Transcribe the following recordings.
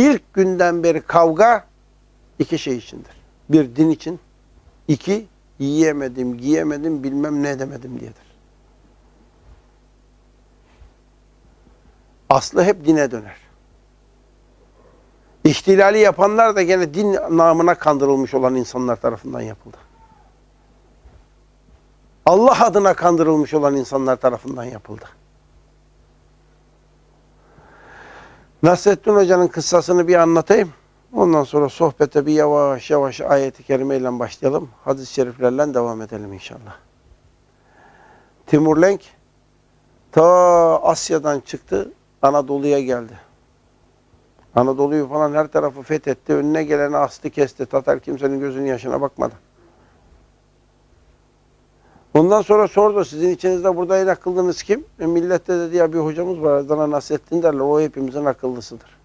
İlk günden beri kavga iki şey içindir. Bir din için, iki yiyemedim, giyemedim, bilmem ne edemedim diyedir. Aslı hep dine döner. İhtilali yapanlar da gene din namına kandırılmış olan insanlar tarafından yapıldı. Allah adına kandırılmış olan insanlar tarafından yapıldı. Nasrettin Hoca'nın kıssasını bir anlatayım. Ondan sonra sohbete bir yavaş yavaş ayeti kerimeyle başlayalım. Hadis-i şeriflerle devam edelim inşallah. Timur Lenk ta Asya'dan çıktı Anadolu'ya geldi. Anadolu'yu falan her tarafı fethetti. Önüne geleni astı kesti. Tatar kimsenin gözünün yaşına bakmadı. Ondan sonra sordu sizin içinizde burada en akıllınız kim? E, millette dedi ya bir hocamız var Adana Nasrettin derler. O hepimizin akıllısıdır.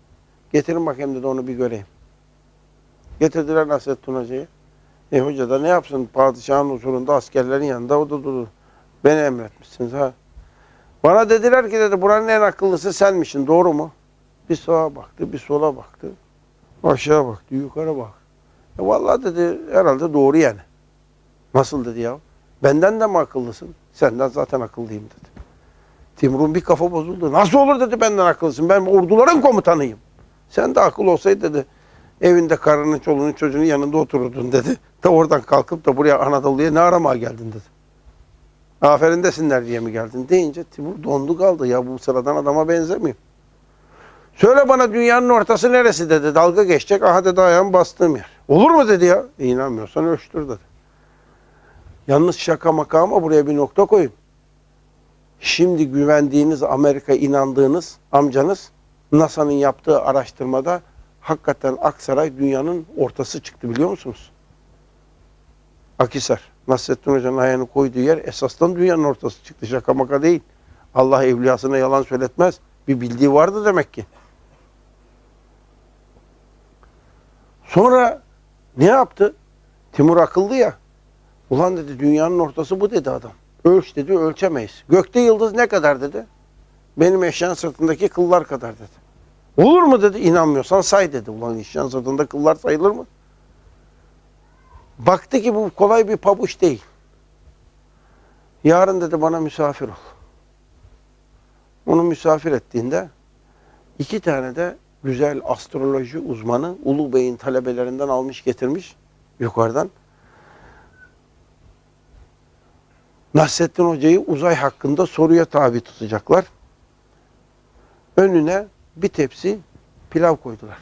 Getirin bakayım dedi onu bir göreyim. Getirdiler Nasrettin Hoca'yı. E hoca da ne yapsın padişahın huzurunda askerlerin yanında o da durdu. Beni emretmişsiniz ha. Bana dediler ki dedi buranın en akıllısı senmişsin doğru mu? Bir sağa baktı bir sola baktı. Aşağı baktı yukarı baktı. E vallahi dedi herhalde doğru yani. Nasıl dedi ya? Benden de mi akıllısın? Senden zaten akıllıyım dedi. Timur'un bir kafa bozuldu. Nasıl olur dedi benden akıllısın. Ben orduların komutanıyım. Sen de akıl olsaydı dedi. Evinde karının, çoluğunun, çocuğunun yanında otururdun dedi. Da oradan kalkıp da buraya Anadolu'ya ne aramaya geldin dedi. Aferin desinler diye mi geldin deyince Timur dondu kaldı. Ya bu sıradan adama benzemiyor. Söyle bana dünyanın ortası neresi dedi. Dalga geçecek. Aha dedi ayağım bastığım yer. Olur mu dedi ya. İnanmıyorsan ölçtür dedi. Yalnız şaka maka ama buraya bir nokta koyun. Şimdi güvendiğiniz Amerika inandığınız amcanız NASA'nın yaptığı araştırmada hakikaten Aksaray dünyanın ortası çıktı biliyor musunuz? Akisar. Nasrettin Hoca'nın ayağını koyduğu yer esasdan dünyanın ortası çıktı. Şaka maka değil. Allah evliyasına yalan söyletmez. Bir bildiği vardı demek ki. Sonra ne yaptı? Timur akıllı ya. Ulan dedi dünyanın ortası bu dedi adam. Ölç dedi ölçemeyiz. Gökte yıldız ne kadar dedi. Benim eşyan sırtındaki kıllar kadar dedi. Olur mu dedi inanmıyorsan say dedi. Ulan eşyan sırtında kıllar sayılır mı? Baktı ki bu kolay bir pabuç değil. Yarın dedi bana misafir ol. Onu misafir ettiğinde iki tane de güzel astroloji uzmanı Ulu Bey'in talebelerinden almış getirmiş yukarıdan. Nasrettin Hoca'yı uzay hakkında soruya tabi tutacaklar. Önüne bir tepsi pilav koydular.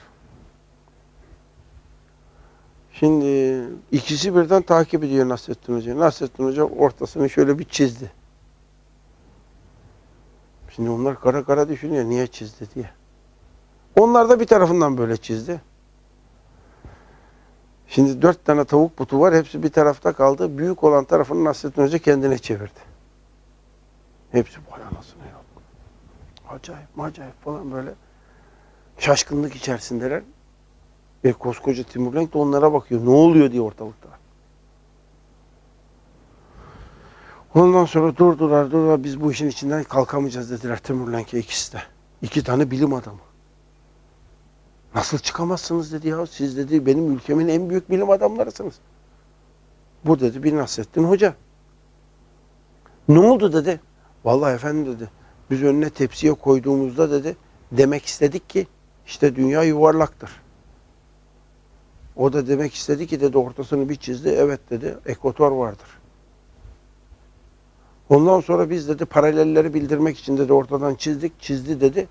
Şimdi ikisi birden takip ediyor Nasrettin Hoca'yı. Nasrettin Hoca ortasını şöyle bir çizdi. Şimdi onlar kara kara düşünüyor niye çizdi diye. Onlar da bir tarafından böyle çizdi. Şimdi dört tane tavuk butu var. Hepsi bir tarafta kaldı. Büyük olan tarafını Nasrettin Hoca kendine çevirdi. Hepsi vay anasını yok. Acayip acayip falan böyle şaşkınlık içerisindeler. Ve koskoca Timur Lenk de onlara bakıyor. Ne oluyor diye ortalıkta. Ondan sonra durdular durdular. Biz bu işin içinden kalkamayacağız dediler Timur Lenk'e ikisi de. İki tane bilim adamı. Nasıl çıkamazsınız dedi ya. Siz dedi benim ülkemin en büyük bilim adamlarısınız. Bu dedi bir Nasrettin Hoca. Ne oldu dedi. Vallahi efendim dedi. Biz önüne tepsiye koyduğumuzda dedi demek istedik ki işte dünya yuvarlaktır. O da demek istedi ki dedi ortasını bir çizdi. Evet dedi ekvator vardır. Ondan sonra biz dedi paralelleri bildirmek için dedi ortadan çizdik. Çizdi dedi.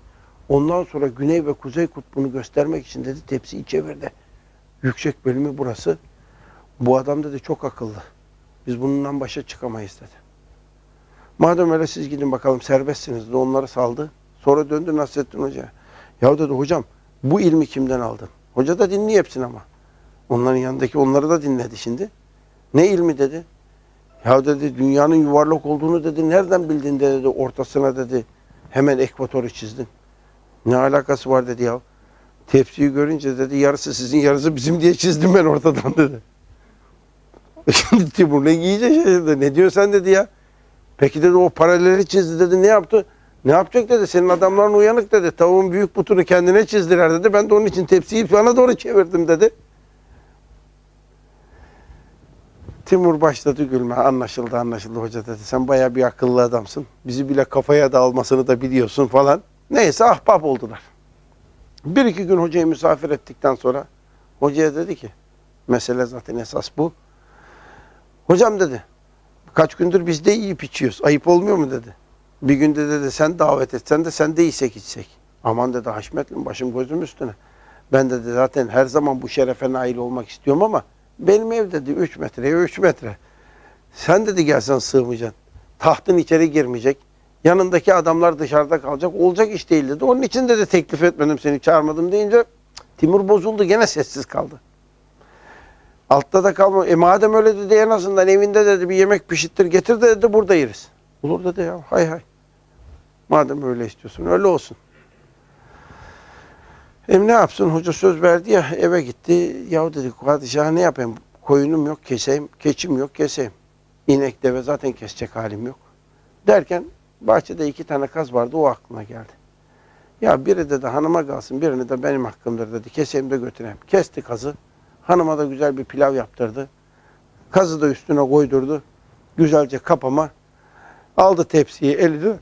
Ondan sonra güney ve kuzey kutbunu göstermek için dedi tepsiyi çevirdi. Yüksek bölümü burası. Bu adam dedi çok akıllı. Biz bununla başa çıkamayız dedi. Madem öyle siz gidin bakalım serbestsiniz dedi. Onları saldı. Sonra döndü Nasrettin Hoca. Ya dedi hocam bu ilmi kimden aldın? Hoca da dinliyor hepsini ama. Onların yanındaki onları da dinledi şimdi. Ne ilmi dedi? Ya dedi dünyanın yuvarlak olduğunu dedi. Nereden bildin de dedi ortasına dedi. Hemen ekvatoru çizdin. Ne alakası var dedi ya. Tepsiyi görünce dedi yarısı sizin yarısı bizim diye çizdim ben ortadan dedi. Şimdi Timur ne iyice şaşırdı. Ne diyorsun sen dedi ya. Peki dedi o paralelleri çizdi dedi ne yaptı? Ne yapacak dedi. Senin adamların uyanık dedi. Tavuğun büyük butunu kendine çizdiler dedi. Ben de onun için tepsiyi bana doğru çevirdim dedi. Timur başladı gülme. Anlaşıldı anlaşıldı hoca dedi. Sen baya bir akıllı adamsın. Bizi bile kafaya da almasını da biliyorsun falan. Neyse ahbap oldular. Bir iki gün hocayı misafir ettikten sonra hocaya dedi ki mesele zaten esas bu. Hocam dedi kaç gündür biz de yiyip içiyoruz. Ayıp olmuyor mu dedi. Bir günde dedi sen davet etsen de sen de yiysek içsek. Aman dedi Haşmetlim başım gözüm üstüne. Ben dedi zaten her zaman bu şerefe nail olmak istiyorum ama benim ev dedi 3 metreye 3 metre. Sen dedi gelsen sığmayacaksın. Tahtın içeri girmeyecek. Yanındaki adamlar dışarıda kalacak. Olacak iş değil dedi. Onun için dedi teklif etmedim seni çağırmadım deyince Timur bozuldu gene sessiz kaldı. Altta da kalma. E madem öyle dedi en azından evinde dedi bir yemek pişittir getir de dedi burada yeriz. Olur dedi ya hay hay. Madem öyle istiyorsun öyle olsun. Hem ne yapsın hoca söz verdi ya eve gitti. Ya dedi padişah ne yapayım koyunum yok keseyim, keçim yok keseyim. İnek deve zaten kesecek halim yok. Derken bahçede iki tane kaz vardı o aklına geldi. Ya biri dedi hanıma kalsın birini de benim hakkımdır dedi. Keseyim de götüreyim. Kesti kazı. Hanıma da güzel bir pilav yaptırdı. Kazı da üstüne koydurdu. Güzelce kapama. Aldı tepsiyi elini.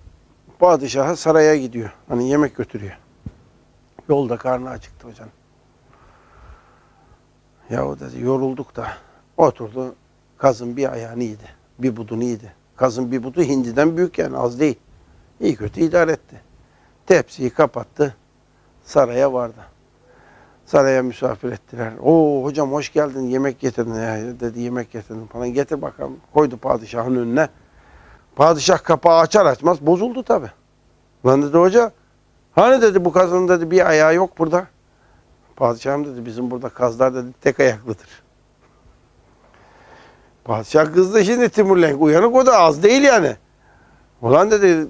Padişaha saraya gidiyor. Hani yemek götürüyor. Yolda karnı acıktı hocam. Yahu dedi yorulduk da oturdu. Kazın bir ayağını yedi. Bir budunu yedi. Kazın bir budu hindiden büyük yani az değil. İyi kötü idare etti. Tepsiyi kapattı. Saraya vardı. Saraya misafir ettiler. Oo hocam hoş geldin yemek getirdin ya dedi yemek getirdim falan getir bakalım. Koydu padişahın önüne. Padişah kapağı açar açmaz bozuldu tabi. Lan dedi hoca hani dedi bu kazın dedi bir ayağı yok burada. Padişahım dedi bizim burada kazlar dedi tek ayaklıdır. Padişah kızdı şimdi Timurlenk uyanık o da az değil yani. Ulan dedi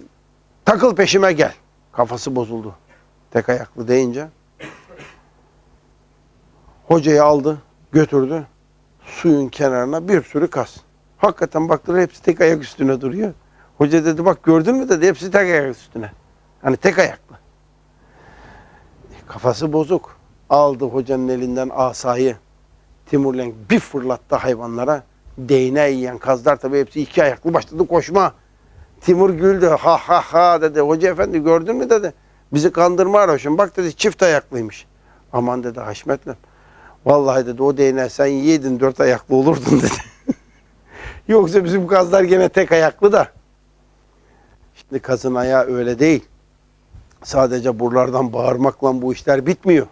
takıl peşime gel. Kafası bozuldu. Tek ayaklı deyince. Hocayı aldı, götürdü. Suyun kenarına bir sürü kaz. Hakikaten baktılar hepsi tek ayak üstüne duruyor. Hoca dedi bak gördün mü dedi hepsi tek ayak üstüne. Hani tek ayaklı. Kafası bozuk. Aldı hocanın elinden asayı. Timurlenk bir fırlattı hayvanlara. Değneği yiyen kazlar tabii hepsi iki ayaklı başladı koşma. Timur güldü. Ha ha ha dedi. Hoca efendi gördün mü dedi. Bizi kandırma arıyorsun. Bak dedi çift ayaklıymış. Aman dedi Haşmet'le. Vallahi dedi o değneği sen yiydin dört ayaklı olurdun dedi. Yoksa bizim kazlar gene tek ayaklı da. Şimdi kazın ayağı öyle değil. Sadece buralardan bağırmakla bu işler bitmiyor.